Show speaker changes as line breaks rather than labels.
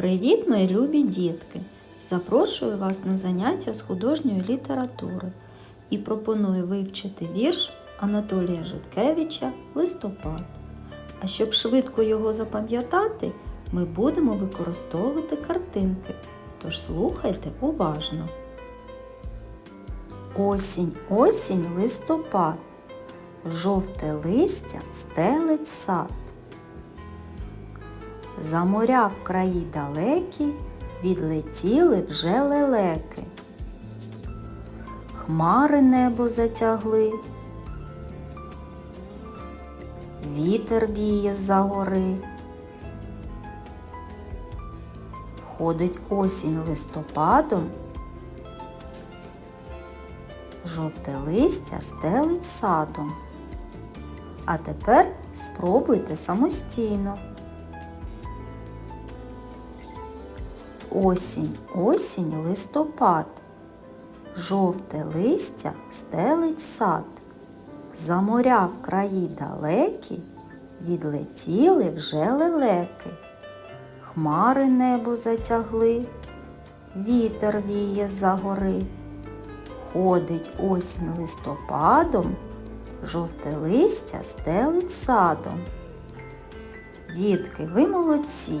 Привіт, мої любі дітки! Запрошую вас на заняття з художньої літератури і пропоную вивчити вірш Анатолія Житкевича Листопад. А щоб швидко його запам'ятати, ми будемо використовувати картинки. Тож слухайте уважно. Осінь, осінь, листопад, жовте листя стелить сад. За моря в краї далекі відлетіли вже лелеки. Хмари небо затягли, вітер віє з-за гори. Ходить осінь листопадом, жовте листя стелить садом. А тепер спробуйте самостійно. Осінь, осінь, листопад, жовте листя стелить сад. За моря в краї далекі відлетіли вже лелеки. Хмари небо затягли, вітер віє з-за гори. Ходить осінь листопадом, жовте листя стелить садом. Дітки, ви молодці!